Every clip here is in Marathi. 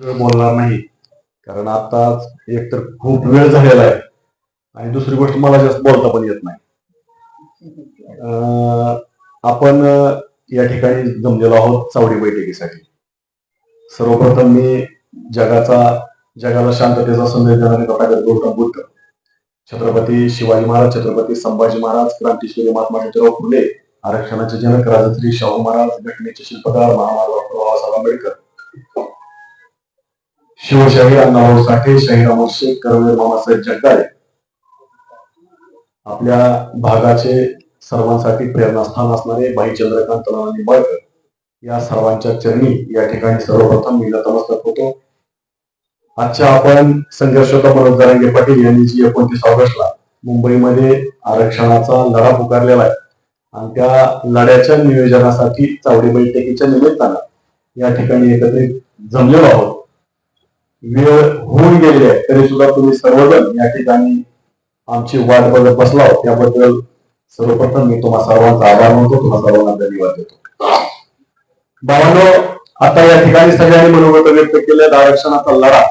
बोलणार नाही. कारण आता एकतर खूप वेळ झालेला आहे. आणि दुसरी गोष्ट मला जास्त बोलता पण येत नाही. अं, आपण या ठिकाणी जमलेलो आहोत चावडी बैठकीसाठी. सर्वप्रथम मी जगाचा जगाला शांततेचा संदेश देणारे तथागत गौतम बुद्ध छत्रपती शिवाजी महाराज छत्रपती संभाजी महाराज क्रांतीश्वरी महात्मा ज्योतिराव फुले आरक्षणाचे जनक राजश्री शाहू महाराज घटनेचे शिल्पकार महाराज डॉक्टर बाबासाहेब आंबेडकर शिवशाही अण्णाभाऊ साठे शाहीराम शेख करवीर मामासाहेब जगदाळे. आपल्या भागाचे सर्वांसाठी प्रेरणास्थान असणारे भाई चंद्रकांत नाना बळकर या सर्वांच्या चरणी या ठिकाणी सर्वप्रथम मी नतमस्तक होतो. आजच्या आपण संघर्षोत्तर मनोज जरांगे पाटील यांनी जी एकोणतीस ऑगस्टला मुंबईमध्ये आरक्षणाचा लढा पुकारलेला आहे. आणि त्या लढ्याच्या नियोजनासाठी चावडी बैठकीच्या निमित्तानं या ठिकाणी एकत्रित जमलेलो आहोत. वेळ होऊन गेली आहे तरी सुद्धा तुम्ही सर्वजण या ठिकाणी आमची वाट बघत बसला त्याबद्दल सर्वप्रथम मी तुम्हा सर्वांचा आभार मानतो. तुम्हा सर्वांना धन्यवाद देतो. बाबांनो आता या ठिकाणी सगळ्यांनी मनोगत व्यक्त केले आरक्षणाचा लढा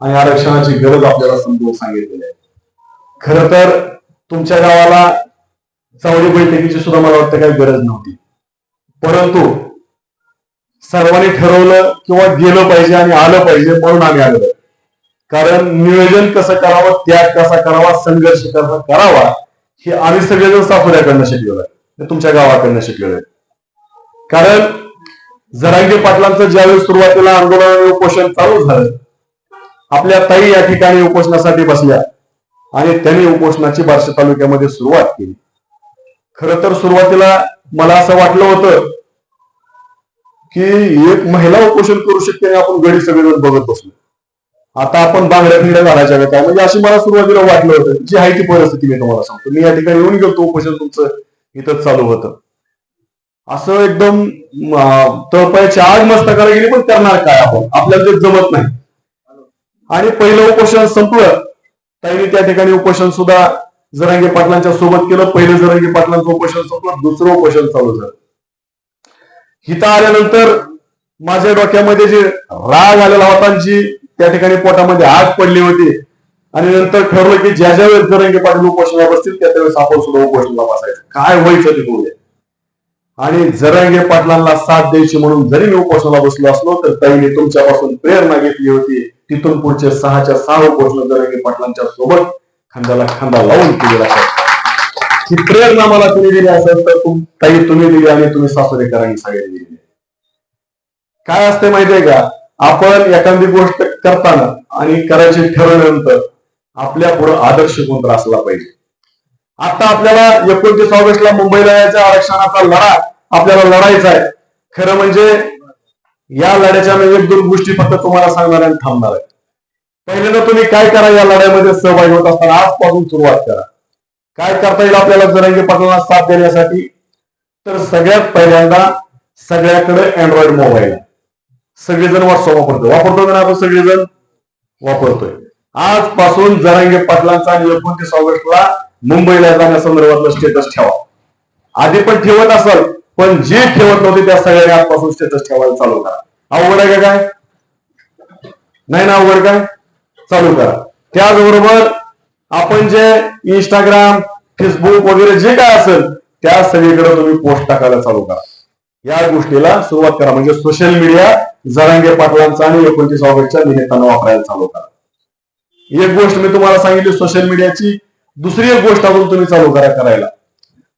आणि आरक्षणाची गरज आपल्याला समजून सांगितलेली आहे. खर तर तुमच्या गावाला चावडी बैठकीची सुद्धा मला वाटतं काही गरज नव्हती. परंतु सर्वांनी ठरवलं किंवा गेलं पाहिजे आणि आलं पाहिजे म्हणून आम्ही आलो कारण नियोजन कसं करावं त्याग कसा करावा संघर्ष कसा करावा हे आम्ही सगळेजण सासुऱ्याकडनं शिकलेलो आहे. तुमच्या गावाकडनं शिकलेलो आहे. कारण जरांगे पाटलांचं ज्यावेळी सुरुवातीला आंदोलन आणि उपोषण चालू झालं आपल्या ताई या ठिकाणी उपोषणासाठी बसल्या आणि त्यांनी उपोषणाची बार्शी तालुक्यामध्ये सुरुवात केली. खर तर सुरुवातीला मला असं वाटलं होतं की एक महिला उपोषण करू शकते आणि आपण गडी सगळेजण बघत बसलो. आता आपण बांगड्या फिंगड्या घालायच्या का? काय? म्हणजे अशी मला सुरुवातीला वाटलं होतं. जी आहे ती परिस्थिती मी तुम्हाला सांगतो. मी या ठिकाणी येऊन गेलो उपोषण तुमचं इथंच चालू होतं. असं एकदम अं, तळपायाची आग मस्तकाला गेली पण करणार काय आपण? आपल्याला ते जमत नाही. आणि पहिलं उपोषण संपलं. ताईने त्या ठिकाणी उपोषण सुद्धा जरांगे पाटलांच्या सोबत केलं. पहिलं जरांगे पाटलांचं उपोषण संपलं. दुसरं उपोषण चालू झालं. हिता आल्यानंतर माझ्या डोक्यामध्ये जे राग आलेला होता जी त्या ठिकाणी पोटामध्ये आग पडली होती. आणि नंतर ठरवलं की ज्या ज्या वेळेस जरंगे पाटील उपोषणाला बसतील त्या त्यावेळेस आपण सुद्धा उपोषणाला बसायचं. काय व्हायचं ते होऊ आणि जरंगे पाटलांना साथ द्यायची म्हणून जरी मी उपोषणाला बसलो असलो तर ताईने तुमच्यापासून प्रेरणा घेतली होती. तिथून पुढचे सहाच्या सहा उपोषण जरंगे पाटलांच्या सोबत खांद्याला खांदा लावून केलेला ही प्रेरणा मला तुम्ही दिली असेल तर ताई तुम्ही दिली आणि तुम्ही सासरेकरांनी सगळ्यांनी दिली काय असते माहितीये का? आपण एखादी गोष्ट करताना आणि करायची ठरवल्यानंतर आपल्या पुढे आदर्श कोणतर असला पाहिजे. आता आपल्याला एकोणतीस ऑगस्टला मुंबईला यायचा आरक्षणाचा लढा आपल्याला लढायचा आहे. खरं म्हणजे या लढ्याच्या एक दोन गोष्टी फक्त तुम्हाला सांगणार आणि थांबणार आहे. पहिल्यांदा तुम्ही काय करा या लढ्यामध्ये सहभागी होत असताना आजपासून सुरुवात करा. काय करता येईल आपल्याला? जरांगी पाटलांना साथ देण्यासाठी. तर सगळ्यात पहिल्यांदा सगळ्याकडे अँड्रॉइड मोबाईल सगळेजण व्हॉट्सअप वापरतो वापरतो का आपण सगळेजण? वापरतोय. आजपासून जरांगे पाटलांचा आणि एकोणतीस ऑगस्टला मुंबईला जाण्यासंदर्भातलं स्टेटस ठेवा. आधी पण ठेवत असाल पण जे ठेवत नव्हते त्या सगळ्यांनी आजपासून स्टेटस ठेवायला चालू करा. अवघड आहे का काय? नाही ना अवघड काय? चालू करा. त्याचबरोबर आपण जे इंस्टाग्राम फेसबुक वगैरे जे काय असेल त्या सगळीकडे तुम्ही पोस्ट टाकायला चालू करा. या गोष्टीला सुरुवात करा. म्हणजे सोशल मीडिया जरांगे पाटलांचा आणि एकोणतीस ऑगस्टच्या निमित्तानं वापरायला चालू करा. एक गोष्ट मी तुम्हाला सांगितली सोशल मीडियाची दुसरी एक गोष्ट अजून तुम्ही चालू करा करायला.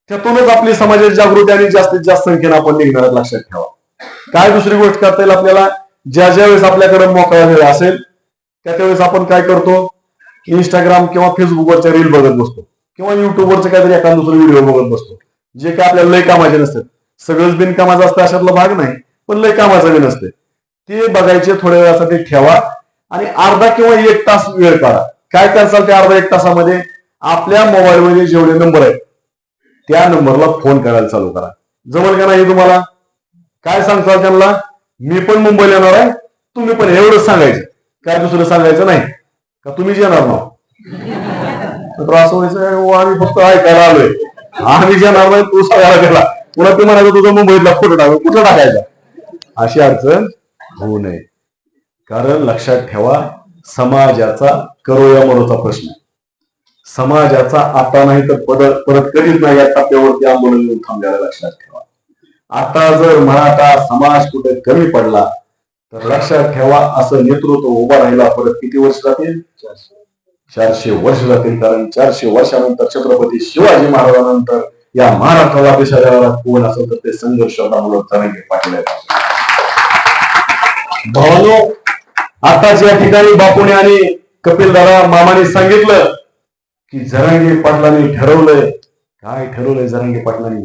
त्यातूनच आपली समाजाची जागृती आणि जास्तीत जास्त संख्येनं आपण निघणार लक्षात ठेवा. काय दुसरी गोष्ट करता येईल आपल्याला? ज्या ज्या वेळेस आपल्याकडे मोकळा वेळ असेल त्या त्यावेळेस आपण काय करतो? इंस्टाग्राम किंवा फेसबुकवरच्या रील बघत बसतो. किंवा युट्यूबवरचं काहीतरी एखादा दुसरा व्हिडिओ बघत बसतो. जे काय आपल्याला लय कामाचे नसतात. सगळंच बिनकामाचं असतं अशातला भाग नाही पण लय कामाचं बी नसते. ते बघायचे थोड्या वेळासाठी ठेवा आणि अर्धा किंवा एक तास वेळ काढा. काय करसाल त्या अर्धा एक तासामध्ये? आपल्या मोबाईलमध्ये जेवढे नंबर आहेत त्या नंबरला फोन करायला चालू करा. जमल का नाही तुम्हाला? काय सांगताल त्यांना? मी पण मुंबईला येणार आहे. तुम्ही पण एवढंच सांगायचं. काय दुसरं सांगायचं नाही. का तुम्हीच येणार ना तर असं व्हायचं "ओ, हो, आम्ही फक्त ऐकायला आलोय. आम्ही येणार नाही तू सांगायला गेला पुन्हा ते म्हणायचं तुझा मुंबईतला फोटो टाकू. कुठं टाकायचा? अशी अडचण होऊ नये. कारण लक्षात ठेवा समाजाचा करो या मरोचा प्रश्न समाजाचा आता नाही तर परत परत कधीच नाही या टप्प्यावरती आंदोलन येऊन थांबल्याला लक्षात ठेवा. आता जर मराठा समाज कुठे कमी पडला तर लक्षात ठेवा असं नेतृत्व उभं राहिला परत किती वर्ष जातील? चारशे वर्ष जातील. कारण चारशे वर्षानंतर छत्रपती शिवाजी महाराजांनंतर या महाराष्ट्राला देशाला कोण असेल तर ते संघर्ष रामूलक जरांगे पाटील भावानो आताच या ठिकाणी बापूने आणि कपिल दादा मामाने सांगितलं की जरांगे पाटलांनी ठरवलंय. काय ठरवलंय जरांगे पाटलांनी?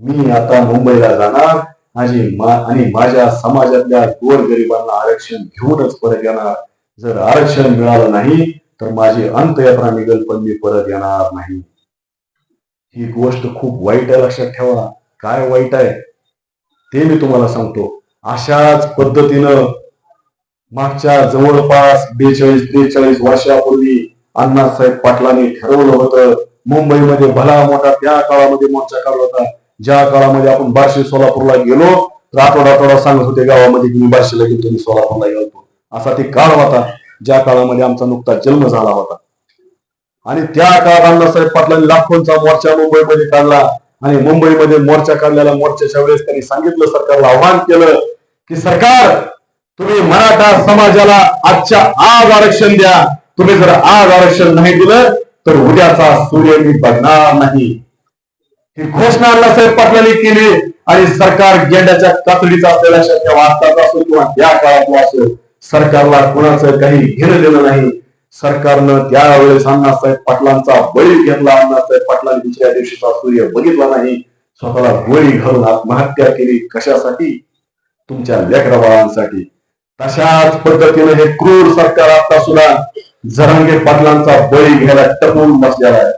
मी आता मुंबईला जाणार. माझी मा आणि माझ्या समाजातल्या गोरगरिबांना आरक्षण घेऊनच परत येणार. जर आरक्षण मिळालं नाही तर माझी अंतयात्रा निघेल पण मी परत येणार नाही. ही गोष्ट खूप वाईट आहे लक्षात ठेवा. काय वाईट आहे? ते मी तुम्हाला सांगतो. अशाच पद्धतीनं मागच्या जवळपास बेचाळीस त्रेचाळीस वर्षापूर्वी अण्णासाहेब पाटलांनी ठरवलं होतं मुंबईमध्ये भला मोठा त्या काळामध्ये मोर्चा काढला होता. ज्या काळामध्ये आपण बार्शी सोलापूरला गेलो तर आठवडा आठवडा सांगत होते गावामध्ये की मी बार्शीला गेलो मी सोलापूरला गेलो असा ते काळ होता ज्या काळामध्ये आमचा नुकताच जन्म झाला होता. आणि त्या काळात अण्णासाहेब पाटलांनी लाखोंचा मोर्चा मुंबईमध्ये काढला. आणि मुंबईमध्ये मोर्चा काढलेला मोर्चाच्या वेळेस त्यांनी सांगितलं सरकारला आव्हान केलं की सरकार तुम्ही मराठा समाजाला आजच्या आज आरक्षण द्या. तुम्ही जर आज आरक्षण नाही दिलं तर उद्याचा सूर्य मी बघणार नाही. ही घोषणा अण्णासाहेब पाटलांनी केली आणि सरकार गेंड्याच्या कातडीचा असलेल्या लक्षात वाचताचा असो किंवा त्या काळातला असो सरकारला कुणाचं काही घेणं देणं नाही. सरकारनं त्यावेळेस अण्णासाहेब पाटलांचा बळी घेतला. अण्णासाहेब पाटलांनी दुसऱ्या दिवशीचा सूर्य बघितला नाही. स्वतःला गोळी घालून आत्महत्या केली. कशासाठी? तुमच्या लेकरा बाळांसाठी तशाच पद्धतीने हे क्रूर सरकार आता सुद्धा जरांगे पाटलांचा बळी घ्यायला टपून बसलेला आहे.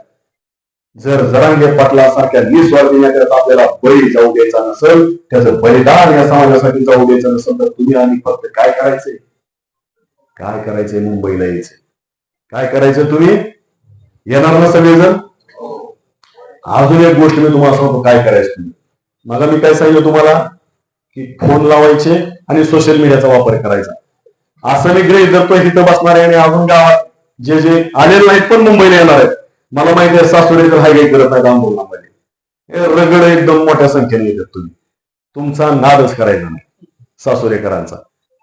जर जरांगे पाटला सारख्या निस्वार्थी नेत्याचा आपल्याला बळी जाऊ द्यायचा नसेल त्याचं बलिदान या समाजासाठी जाऊ द्यायचं नसेल तर तुम्ही आणि फक्त काय करायचंय काय करायचंय मुंबईला यायचंय काय करायचं तुम्ही? येणार ना सगळेजण? अजून एक गोष्ट मी तुम्हाला सांगतो काय करायचं तुम्ही? मला मी काय सांगितलं तुम्हाला? की फोन लावायचे आणि सोशल मीडियाचा वापर करायचा. असं मी गृहित धरतोय तिथं बसणार आहे आणि अजून गावात जे जे आलेले नाहीत पण मुंबईला येणार आहेत. मला माहिती आहे सासुरे तर हाय काही करत नाही आंदोलनामध्ये रगड एकदम मोठ्या संख्येने येतात तुम्ही. तुमचा नादच करायचा नाही सासुरेकरांचा.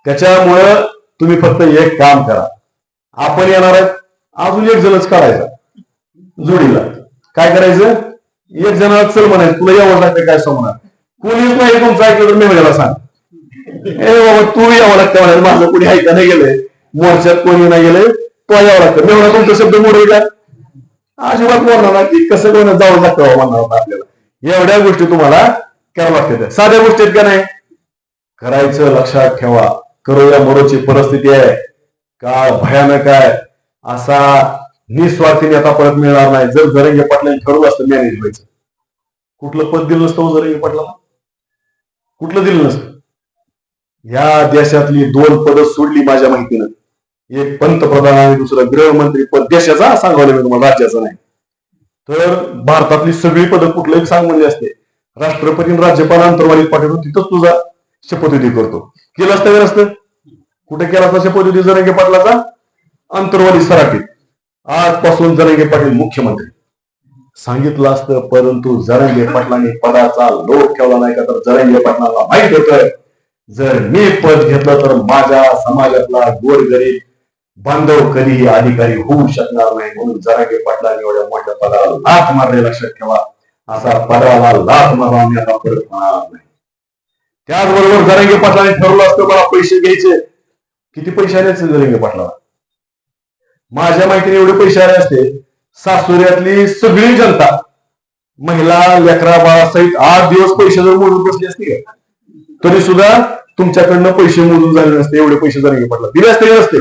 त्याच्यामुळं तुम्ही फक्त एक काम करा. आपण येणार आहेत अजून एक जणच काढायचा जोडीला. काय करायचं? एक जणाला चल म्हणायचं तुला यावं लागतं काय समजणार कोणीच नाही तुमचं ऐकलं तर मी म्हणायला सांग. ए बाबा तू यावं लागतं म्हणायला माझं कोणी ऐका नाही गेलंय. मोर्चात कोणी नाही गेलंय तो यावं लागतं. मी म्हणा तुमचा शब्द मोडेल का अजिबात बोलणार ना की कसं कोण जावं लागतं म्हणणार होता आपल्याला. एवढ्या गोष्टी तुम्हाला करावं लागतात साध्या गोष्टी आहेत का नाही? करायचं लक्षात ठेवा. करो या मरोची परिस्थिती आहे. काळ भयानक आहे. असा निस्वार्थी नेता परत मिळणार नाही. जर जरंगे पाटलांनी ठरवलं असतं मॅनेज व्हायचं. कुठलं पद दिलं नसतं हो जरंगे पाटलाला? कुठलं दिलं नसतं? या देशातली दोन पद सोडली माझ्या माहितीनं. एक पंतप्रधान आणि दुसरं गृहमंत्री पद देशाचा सांगावलं मी तुम्हाला राज्याचा नाही. तर भारतातली सगळी पदं कुठलंही सांग म्हणजे असते. राष्ट्रपती राज्यपाल अंतर्वाली पाठवतो तिथंच तुझा शपथविधी करतो. केलं असतं का नसतं कुठे केला असता शपथविधी जरंगे पाटलाचा? अंतर्वाली सराटीत आजपासून जरंगे पाटील मुख्यमंत्री. सांगितलं असतं परंतु जरंगे पाटलांनी पदाचा लोट ठेवला नाही का? तर जरंगे पाटलाला माहीत होत. जर मी पद घेतलं तर माझ्या समाजातला गोरगरीब बांधव कधी अधिकारी होऊ शकणार नाही म्हणून जरागे पाटलांनी एवढ्या मोठ्या पदाला लाथ मारले. लक्षात ठेवा असा पदाला लाथ मारला मी आता परत होणार नाही. त्याचबरोबर जरांगे पाटलांनी ठरवलं असतं मला पैसे घ्यायचे. किती पैसे आले असते जरांगे पाटलाला? माझ्या माहितीने एवढे पैसे आले असते. सासुऱ्यातली सगळी जनता महिला लेकरा बाळासहित आठ दिवस पैसे जर मोजून बसले असते तरी सुद्धा तुमच्याकडनं पैसे मोजून झाले नसते एवढे पैसे जरांगे पाटला दिले असते का नसते?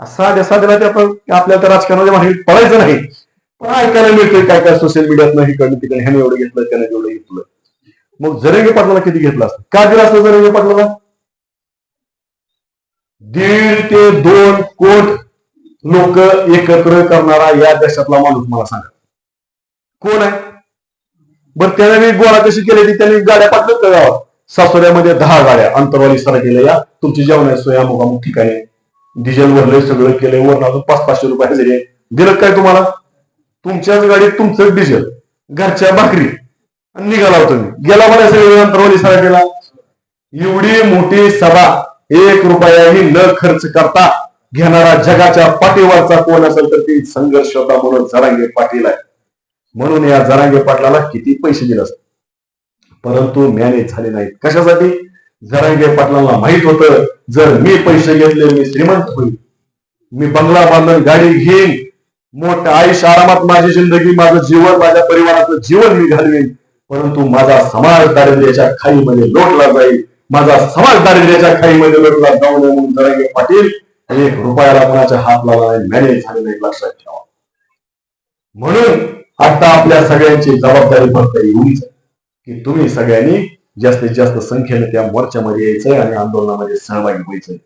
साध्या साध्या ते आपण आपल्या त्या राजकारणाच्या माहिती पडायचं नाही. पण ऐकायला मिळतंय काय काय सोशल मीडियात इकडनं तिकडे ह्याने एवढं घेतलं त्याने एवढं घेतलं. मग जरंगे पाटलाला किती घेतलं असतं? का दिलं असतं जरंगे पाटलाला? दीड ते दोन कोट लोक एकत्र करणारा या देशातला माणूस मला सांगा. कोण आहे? बरं त्याने मी गोळा कशी केली ती? त्यांनी गाड्या पाठवत का गावात. सासोऱ्यामध्ये दहा गाड्या अंतरवाली सराटीला या. तुमची जेवणाची सोय अमुक अमुक ठिकाणी डिझेल भरले सगळं केलंय वरून अजून पाच पाचशे रुपये हजेरी दिलं काय तुम्हाला? तुमच्याच गाडीत तुमचं डिझेल घरच्या भाकरी. आणि निघाला होतो मी. गेला मला सगळे अंतरवाली केला एवढी मोठी सभा. एक रुपयाही न खर्च करता घेणारा जगाच्या पाठीवरचा कोण असेल तर ती संघर्ष होता म्हणून जरांगे पाटील आहे. म्हणून या जरांगे पाटलाला किती पैसे दिले असत परंतु मॅनेज झाले नाहीत. कशासाठी? जरांगे पाटलांना माहीत होतं जर मी पैसे घेतले मी श्रीमंत होईल. मी बंगला बांधून गाडी घेईन. मोठ्या आयुष्य आरामात माझी जिंदगी माझं जीवन माझ्या परिवाराचं जीवन मी घालवेन. परंतु माझा समाज दारिद्र्याच्या खाईमध्ये लोटला जाईल. माझा समाज दारिद्र्याच्या खाईमध्ये लोटला जाऊ नये म्हणून जरांगे पाटील एक रुपयाला कोणाच्या हात लावला नाही मॅनेज झाले एक लक्षात ठेवा. म्हणून आता आपल्या सगळ्यांची जबाबदारी फक्त एवढीच आहे की तुम्ही सगळ्यांनी जास्तीत जास्त संख्येने त्या मोर्चामध्ये यायचंय आणि आंदोलनामध्ये सहभागी व्हायचंय.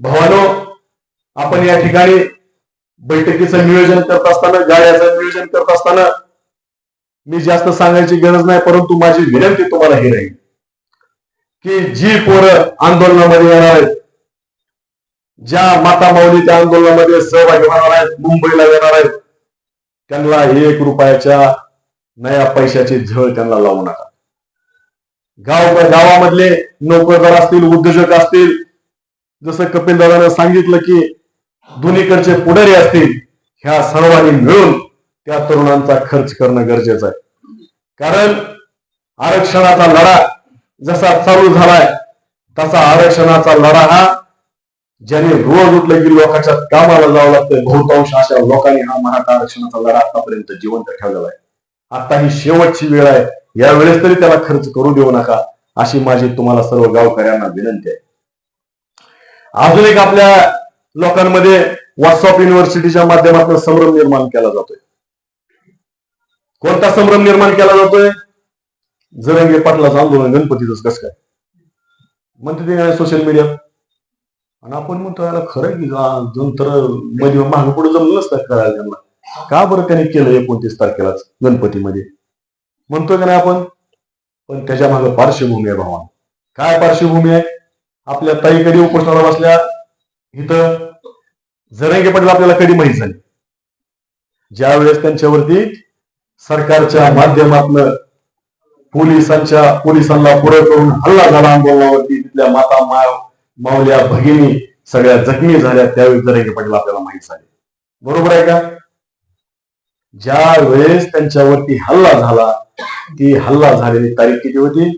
भावानो आपण या ठिकाणी बैठकीचं नियोजन करत असताना गाड्याचं नियोजन करत असताना मी जास्त सांगायची गरज नाही परंतु माझी विनंती तुम्हाला ही राहील की जी पोरं आंदोलनामध्ये येणार आहेत ज्या माता माऊली त्या आंदोलनामध्ये सहभागी होणार आहेत मुंबईला येणार आहेत त्यांना एक रुपयाच्या नया पैशाची झळ त्यांना लावू नका. गाव गावामधले नोकरदार असतील उद्योजक असतील. जसं कपिल दादानं सांगितलं की दोन्हीकडचे पुढारी असतील ह्या सर्वांनी मिळून त्या तरुणांचा खर्च करणं गरजेचं आहे. कारण आरक्षणाचा लढा जसा चालू झालाय तसा आरक्षणाचा लढा हा ज्याने रोज उठलं की लोकांच्या कामाला जावं लागतं बहुतांश अशा लोकांनी हा मराठा आरक्षणाचा लढा आतापर्यंत जिवंत ठेवलेला आहे. आता ही शेवटची वेळ आहे. यावेळेस तरी त्याला खर्च करू देऊ नका अशी माझी तुम्हाला सर्व गावकऱ्यांना विनंती आहे. अजून एक आपल्या लोकांमध्ये व्हॉट्सअप युनिव्हर्सिटीच्या माध्यमातून संभ्रम निर्माण केला जातोय. कोणता संभ्रम निर्माण केला जातोय? जरंगे पाटलाचं आंदोलन गणपतीच कसं काय? म्हणते ते सोशल मीडिया आणि आपण म्हणतो याला खरं की नंतर मध्ये महाग पुढे जमलं नसतं करायला त्यांना का बरं त्याने केलं एकोणतीस तारखेलाच गणपतीमध्ये? म्हणतोय का नाही आपण? पण त्याच्यामागे पार्श्वभूमी आहे भावा. काय पार्श्वभूमी आहे? आपल्या ताई कधी उपोषणाला बसल्या? इथं. जरंगे पाटील आपल्याला कधी माहीत झाली ज्या वेळेस त्यांच्यावरती सरकारच्या माध्यमातून पोलिसांच्या पोलिसांना पुढे करून हल्ला झाला आंदोलनावरती तिथल्या माता मा माऊल्या भगिनी सगळ्या जखमी झाल्या त्यावेळी जरंगे पाटील आपल्याला माहीत झाले. बरोबर आहे का? ज्या वेळेस त्यांच्यावरती हल्ला झाला ती हल्ला झालेली तारीख किती होती?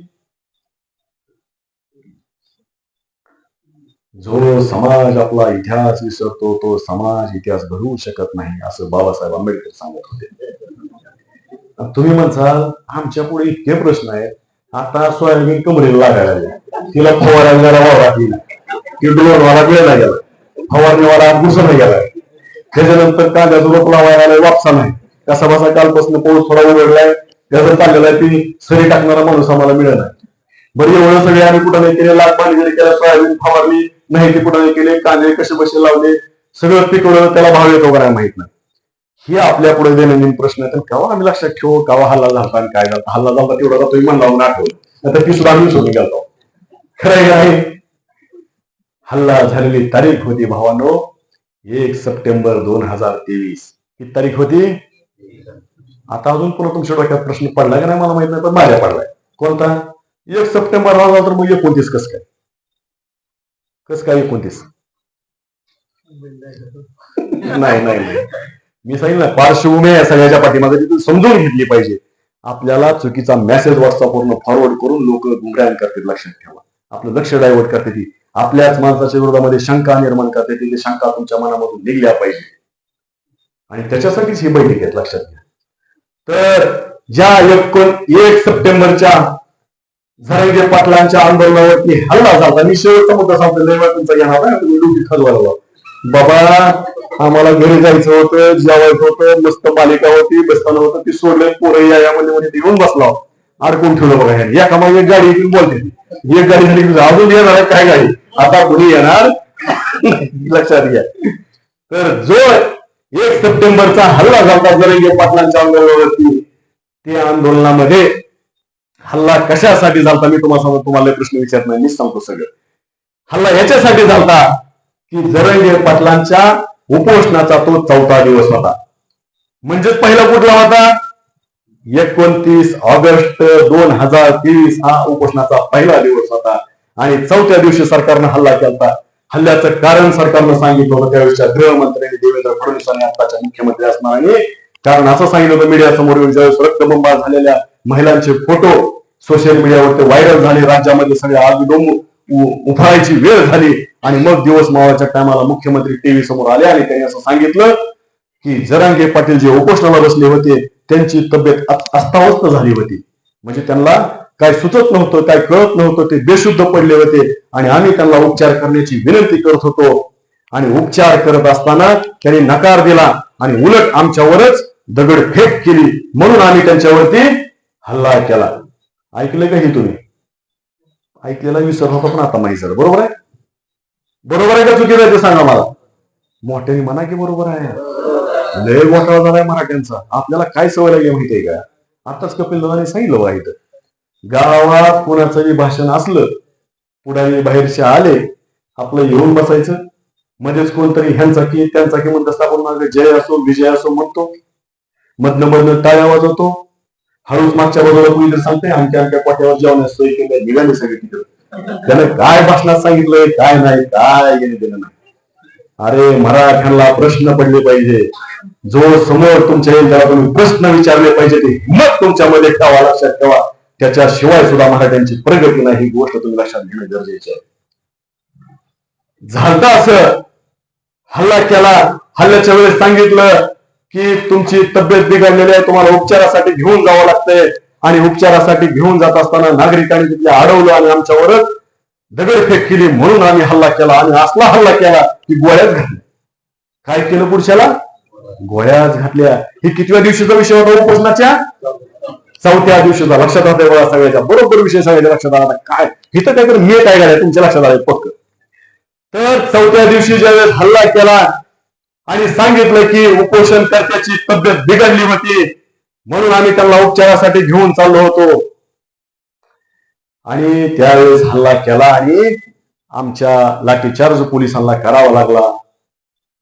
जो समाज आपला इतिहास विसरतो तो समाज इतिहास घडवू शकत नाही असं बाबासाहेब आंबेडकर सांगत होते. तुम्ही म्हणसाल आमच्या पुढे इतके प्रश्न आहेत. आता सोयाबीन कमरेला लागायला तिला फवारायला गेला वावरात येईल की ड्रोनवाला नाही गेला. फवारणीवाला घुसणं गेला. त्याच्यानंतर कांद्याचं रोप लावायला वापसा नाही. कसा बसा कालपासून पाऊस थोडा उघडलाय. त्याचं चाललेला आहे ती सरी टाकणारा माणूस आम्हाला मिळणार बरं एवढं सगळे आम्ही कुठं नाही केले लाख पाणी जरी केला सोयाबीन फवारली नाही ते कुठं नाही केले कांदे कसे बसे लावले सगळं पिकवलं त्याला भाव येतो का माहीत नाही. हे आपल्या पुढे दैनंदिन प्रश्न आहेत. केव्हा आम्ही लक्षात ठेवू केव्हा हल्ला झाला आणि काय झाला हल्ला झाला तेवढा तुम्ही मन लावून आठवलं. आता ती सुद्धा आम्ही सोडून गेलो. खरं आहे हल्ला झालेली तारीख होती भावानो एक सप्टेंबर दोन हजार तेवीस. ही तारीख होती? आता अजून पुन्हा तुमच्या डोक्यात प्रश्न पडला का नाही मला माहीत नाही पण माझ्या पडलाय. कोणता? एक सप्टेंबर झाला तर मग एकोणतीस कस काय? कस काय एकोणतीस? नाही नाही नाही. मी सांगितलं ना, पार्श्वभूमी आहे सगळ्याच्या पाठीमागे तिथून समजून घेतली पाहिजे. आपल्याला चुकीचा मेसेज व्हॉट्सअपवरून फॉरवर्ड करून लोक गुमराह करतात लक्षात ठेवा. आपलं लक्ष डायव्हर्ट करते ती. आपल्याच माणसाच्या विरोधामध्ये शंका निर्माण करते ती शंका तुमच्या मनामधून निघल्या पाहिजे. आणि त्याच्यासाठीच ही बैठक आहेत लक्षात घ्या. तर ज्या एकोण एक सप्टेंबरच्या झरंगे पाटलांच्या आंदोलनावरती हल्ला झाला. मी शेवटचा मुद्दा सांगतो लय तुमचा येणार नाही तुम्ही डुबी खजवायला बाबा आम्हाला घरी जायचं होतं जेवायचं होतं मस्त मालिका होती बसताना होतं ती सोडले पोरं या यामध्ये मध्ये येऊन बसला. अडकून ठेवलं बघा ह्याने. या कामा एक गाडी येऊन बोलते एक गाडी झाली अजून येणार काय गाडी? आता कुणी येणार? लक्षात घ्या. तर जो एक सप्टेंबरचा हल्ला झाला जरंगे पाटलांच्या आंदोलनावरती. ते आंदोलनामध्ये हल्ला कशासाठी झालता मी तुम्हाला सांगतो तुम्हाला प्रश्न विचारत नाही मीच सांगतो सगळं. हल्ला याच्यासाठी झालता की जरंगे पाटलांच्या उपोषणाचा तो चौथा दिवस होता. म्हणजेच पहिला कुठला होता? एकोणतीस ऑगस्ट दोन हजार तेवीस हा उपोषणाचा पहिला दिवस होता. आणि चौथ्या दिवशी सरकारनं हल्ला केला हल्ल्याचं कारण सरकारनं सांगितलं होतं. त्यावेळेच्या गृहमंत्र्यांनी देवेंद्र फडणवीसांनी आताच्या मुख्यमंत्री असणार कारण असं सांगितलं होतं मीडिया समोर ज्यावेळेस रक्तबंबा झालेल्या महिलांचे फोटो सोशल मीडियावरती व्हायरल झाले राज्यामध्ये सगळ्या आगडोम उफाळायची वेळ झाली आणि मग दिवस मावळाच्या टायमाला मुख्यमंत्री टीव्ही समोर आले आणि त्यांनी असं सांगितलं की जरांगे पाटील जे उपोषणाला बसले होते त्यांची तब्येत अस्तावस्त झाली होती. म्हणजे त्यांना काय सुचत नव्हतं काय कळत नव्हतं ते बेशुद्ध पडले होते. आणि आम्ही त्यांना उपचार करण्याची विनंती करत होतो. आणि उपचार करत असताना त्यांनी नकार दिला आणि उलट आमच्यावरच दगडफेक केली. म्हणून आम्ही त्यांच्यावरती हल्ला केला. ऐकलं का हे तुम्ही? ऐकलेला विसर होता पण आता माहिती झालं. बरोबर आहे? बरोबर आहे का चुकीचं आहे ते सांगा मला? मोठ्याने म्हणा की बरोबर आहे. लय घोटाळा झालाय मराठ्यांचा. आपल्याला काय सवय लागली माहिती आहे का? आताच कपिल दादाने सांगितलं बघा इथं. गावात कोणाचंही भाषण असलं पुढारी बाहेरचे आले आपलं येऊन बसायचं. मध्येच कोणतरी ह्यांचा की त्यांचा की म्हणत असता आपण जय असो विजय असो म्हणतो. मधनं मधनं टाळ्या वाजवतो. हळूच मागच्या बाजूला कोणी सांगते आमच्या आमच्या पाठ्यावर जेवण असतो निघाले सगळे तिकडे. त्यानं काय भाषणात सांगितलंय काय नाही काय घेणे दिलं नाही. अरे मराठ्यांना प्रश्न पडले पाहिजे. जो समोर तुमच्या येईल त्याला तुम्ही प्रश्न विचारले पाहिजे. ते हिंमत तुमच्यामध्ये ठेवा लक्षात ठेवा. त्याच्याशिवाय सुद्धा मराठ्यांची प्रगती नाही ही गोष्ट तुम्ही लक्षात घेणं गरजेचं आहे. झालं असं हल्ला केला हल्ल्याच्या वेळेस सांगितलं की तुमची तब्येत बिघडलेली आहे तुम्हाला उपचारासाठी घेऊन जावं लागतंय. आणि उपचारासाठी घेऊन जात असताना नागरिकांनी तिथले अडवलं आणि आमच्यावरच दगडफेक केली म्हणून आम्ही हल्ला केला. आणि असला हल्ला केला की गोळ्यात घातल्या. काय केलं पुरुषाला गोळ्याच घातल्या. हे कितव्या दिवशीचा विषय होता उपोषणाच्या चौथ्या दिवशी लक्षात राहते बघा सगळ्याच्या. बरोबर विषय सगळ्याच्या लक्षात आला काय? इथं काय तर मी काय करायचं तुमच्या लक्षात आलं पक्क. तर चौथ्या दिवशी ज्यावेळेस हल्ला केला आणि सांगितलं की उपोषण उपोषणकर्त्याची तब्येत बिघडली होती म्हणून आम्ही त्यांना उपचारासाठी घेऊन चाललो होतो. आणि त्यावेळेस हल्ला केला आणि आमच्या लाठीचार्ज पोलिसांना करावा लागला.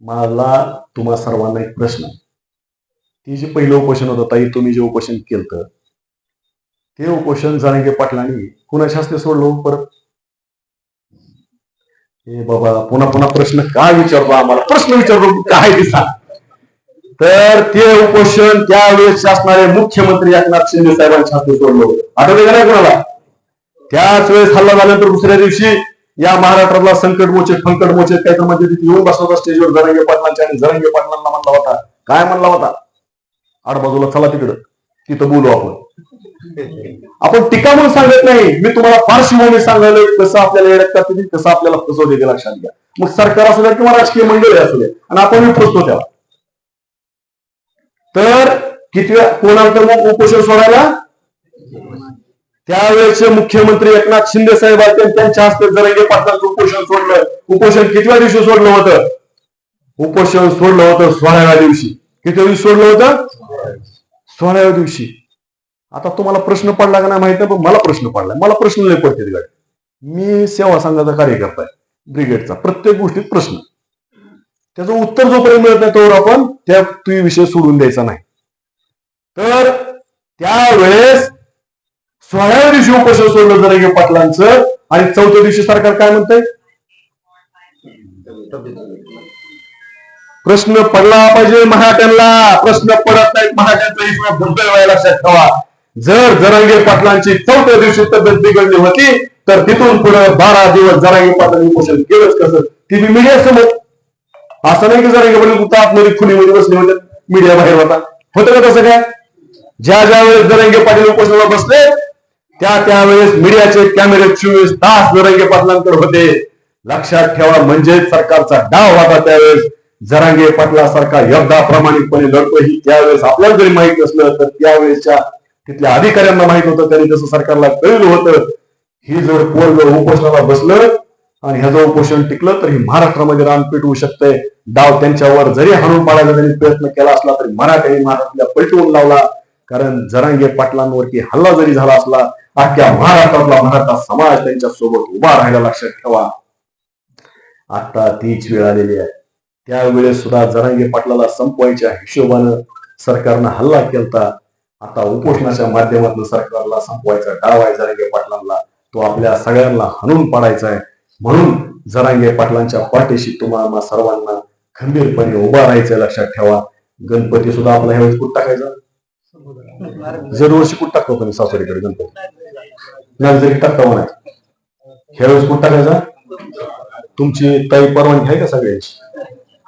मला तुम्हा सर्वांना एक प्रश्न. ती जे पहिलं उपोषण होतं ताई तुम्ही जे उपोषण केलं ते उपोषण जरांगे पाटलांनी कुणाच्या हस्ते सोडलं हो परत? हे बाबा पुन्हा पुन्हा प्रश्न काय विचारतो आम्हाला? प्रश्न विचारतो काय दिसा तर ते उपोषण त्यावेळेस असणारे मुख्यमंत्री एकनाथ शिंदे साहेबांच्या हस्ते सोडलं होतं. आठवते का नाही कोणाला? त्याच वेळेस हल्ला झाल्यानंतर दुसऱ्या दिवशी या महाराष्ट्रातला संकट मोचे फंकट मोचे काहीतरी म्हणजे तिथे येऊन बसला होता स्टेजवर जरंगे पाटलांच्या आणि जरंगे पाटलांना म्हणला होता. काय म्हणला होता? आडबाजूला चला तिकडं. तिथं बोलू आपण. आपण टीका म्हणून सांगत नाही. मी तुम्हाला पार्श्वभूमी सांगायला कसं आपल्याला येण्यात करते कसं आपल्याला फसवते ते लक्षात घ्या मग सरकार असू द्या किंवा राजकीय मंडळी असू द्या आणि आपण फसतो त्याला तर किती कोणाला मग उपोषण सोडायला? त्यावेळेचे मुख्यमंत्री एकनाथ शिंदे साहेब आहेत त्यांच्या हस्ते जरंगे पाटलांचं उपोषण सोडलं. उपोषण कितव्या दिवशी सोडलं होतं? उपोषण सोडलं होतं सोळाव्या दिवशी. किती दिवशी सोडलं होतं? सोळाव्या दिवशी. आता तुम्हाला प्रश्न पडला का नाही माहीत पण मला प्रश्न पडलाय मला प्रश्न लय पडते गाडी मी सेवा संघाचा कार्यकर्ता आहे ब्रिगेडचा. प्रत्येक गोष्टीत प्रश्न. त्याचं उत्तर जोपर्यंत मिळत नाही तोवर आपण त्या तुम्ही विषय सोडून द्यायचा नाही. तर त्यावेळेस सोळाव्या दिवशी उपोषण सोडलं जरंगे पाटलांचं आणि चौथ्या दिवशी सरकार काय म्हणतंय? प्रश्न पडला पाहिजे मराठ्यांना प्रश्न पडत नाहीत मराठ्यांचा इथं व्हायला लक्षात ठेवा जर जरांगे पाटलांची चौथ्या दिवशी तब्येत बिघडली होती तर तिथून पुढे बारा दिवस जरांगे पाटलांनी उपोषण केलंच कसं? ती मी मीडिया समोर. असं नाही की जरांगे पाटील कुठं आतमध्ये खुलीमध्ये बसले होते मीडिया बाहेर होता. होतं का तसं काय? ज्या ज्या वेळेस जरांगे पाटील उपोषणाला बसले त्या त्यावेळेस मीडियाचे कॅमेरे चोवीस तास जरांगे पाटलांकडे होते. लक्षात ठेवा म्हणजेच सरकारचा डाव होता त्यावेळेस. जरांगे पाटला सरकार योद्धा प्रामाणिकपणे लढतो ही त्यावेळेस आपल्याला जरी माहीत नसलं तर त्यावेळेसच्या तिथल्या अधिकाऱ्यांना माहीत होतं त्यांनी जसं सरकारला कळलं होतं ही जर पोरग उपोषणाला बसलं आणि ह्याचं उपोषण टिकलं तर ही महाराष्ट्रामध्ये रान पेटवू शकतंय. डाव त्यांच्यावर जरी हाणून पाडायचा त्यांनी प्रयत्न केला असला तरी मराठ्यांनी महाराष्ट्राला पलटवून लावला. कारण जरांगे पाटलांवरती हल्ला जरी झाला असला अख्ख्या महाराष्ट्रातला मराठा समाज त्यांच्यासोबत उभा राहायला लक्षात ठेवा. आता तीच वेळ आलेली आहे. त्यावेळेस सुद्धा जरांगे पाटलाला संपवायच्या हिशोबानं सरकारनं हल्ला केलता. आता उपोषणाच्या माध्यमातून सरकारला संपवायचा डाव आहे जरांगे पाटलांना. तो आपल्या सगळ्यांना हणून पाडायचा आहे म्हणून जरांगे पाटलांच्या पाठीशी तुम्हाला सर्वांना खंबीरपणे उभा राहायचं लक्षात ठेवा. गणपती सुद्धा आपला ह्यावेळेस कुठं टाकायचा? दरवर्षी कुठं टाकतो तुम्ही सासरीकडे गणपती? नाही जरी टाकता नाही ह्यावेळेस कुठं टाकायचा? तुमची ताई परवानगी आहे का सगळ्यांची?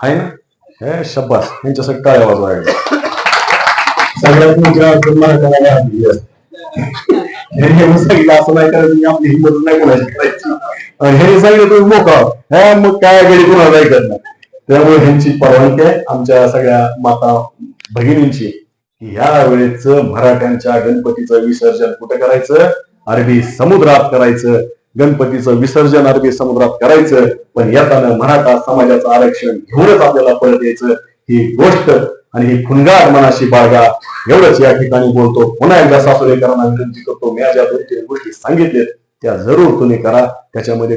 आहे ना? हे शब्बास यांच्यासाठी टाळ्या वाजवायला. सगळ्यात तुमच्या हे सांगितलं असं नाही करायचं मी आपली हिंमत नाही कोणाची करायची. हे सांगितलं तुम्ही मोका हा मग काय गडी कोणाला नाही करणार? त्यामुळे ह्यांची परवानगी आहे. आमच्या सगळ्या माता भगिनींची की ह्या वेळेच मराठ्यांच्या गणपतीचं विसर्जन कुठं करायचं? अरबी समुद्रात करायचं. गणपतीचं विसर्जन अरबी समुद्रात करायचं. पण येताना मराठा समाजाचं आरक्षण घेऊनच आपल्याला परत यायचं. ही गोष्ट आणि ही खुनगार मनाशी बाळगा. एवढंच या ठिकाणी बोलतो. पुन्हा एकदा सासुरेकरांना विनंती करतो. मी ज्या दोन तीन गोष्टी सांगितल्यात त्या जरूर तुम्ही करा. त्याच्यामध्ये